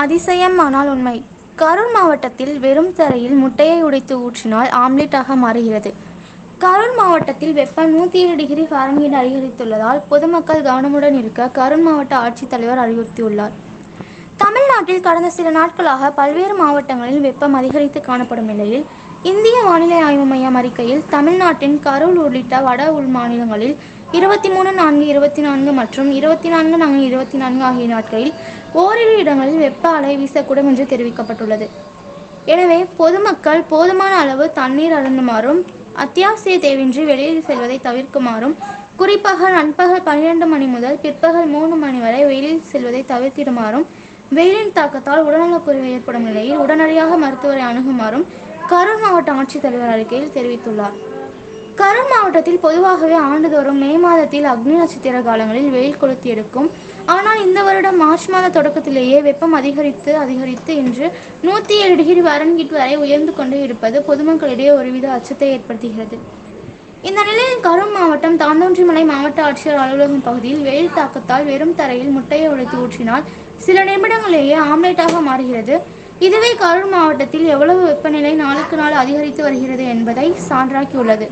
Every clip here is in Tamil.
அதிசயம் ஆனால் உண்மை. கரூர் மாவட்டத்தில் வெறும் தரையில் முட்டையை உடைத்து ஊற்றினால் ஆம்லெட்டாக மாறுகிறது. கரூர் மாவட்டத்தில் வெப்பம் நூற்றி ஏழு டிகிரி ஃபாரன்ஹீட் அதிகரித்துள்ளதால் பொதுமக்கள் கவனமுடன் இருக்க கரூர் மாவட்ட ஆட்சித்தலைவர் அறிவுறுத்தியுள்ளார். தமிழ்நாட்டில் கடந்த சில நாட்களாக பல்வேறு மாவட்டங்களில் வெப்பம் அதிகரித்து காணப்படும் நிலையில் இந்திய வானிலை ஆய்வு மையம் அறிக்கையில் தமிழ்நாட்டின் கரூர் உள்ளிட்ட வட உள் மாநிலங்களில் இருபத்தி மூணு நான்கு இருபத்தி நான்கு மற்றும் இருபத்தி நான்கு நான்கு இருபத்தி நான்கு ஆகிய நாட்களில் ஓரிரு இடங்களில் வெப்ப அலை வீசக்கூடும் என்று தெரிவிக்கப்பட்டுள்ளது. எனவே பொதுமக்கள் போதுமான அளவு தண்ணீர் அருந்துமாறும் அத்தியாவசிய தேவையின்றி வெளியில் செல்வதை தவிர்க்குமாறும் குறிப்பாக நண்பகல் பன்னிரண்டு மணி முதல் பிற்பகல் மூணு மணி வரை வெயிலில் செல்வதை தவிர்த்திடுமாறும் வெயிலின் தாக்கத்தால் உடல்நலக்குறைவு ஏற்படும் நிலையில் உடனடியாக மருத்துவரை அணுகுமாறும் கரூர் மாவட்ட ஆட்சித்தலைவர் அறிக்கையில் தெரிவித்துள்ளார். கரூர் மாவட்டத்தில் பொதுவாகவே ஆண்டுதோறும் மே மாதத்தில் அக்னி நட்சத்திர காலங்களில் வெயில் கொளுத்தி எடுக்கும். ஆனால் இந்த வருடம் மார்ச் மாத தொடக்கத்திலேயே வெப்பம் அதிகரித்து அதிகரித்து இன்று நூற்றி ஏழு டிகிரி வரன்கிட் வரை உயர்ந்து கொண்டே இருப்பது பொதுமக்களிடையே ஒருவித அச்சத்தை ஏற்படுத்துகிறது. இந்த நிலையில் கரூர் மாவட்டம் தாந்தோன்றிமலை மாவட்ட ஆட்சியர் அலுவலகம் பகுதியில் வெயில் தாக்கத்தால் வெறும் தரையில் முட்டையை உடைத்து ஊற்றினால் சில நிமிடங்களிலேயே ஆம்லேட்டாக மாறுகிறது. இதுவே கரூர் மாவட்டத்தில் எவ்வளவு வெப்பநிலை நாளுக்கு நாள் அதிகரித்து வருகிறது என்பதை சான்றாக்கியுள்ளது.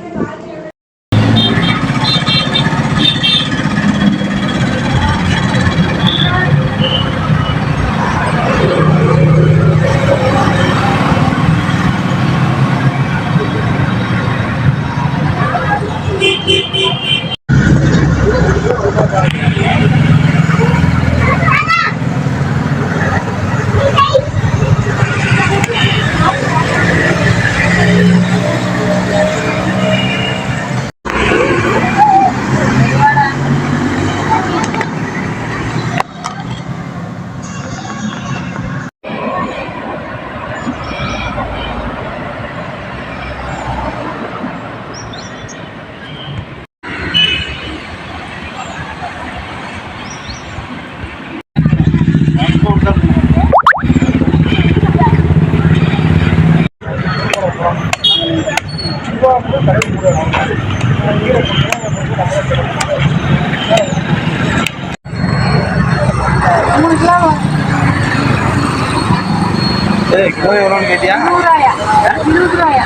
கேட்டியா? இருபது ரூபாயா?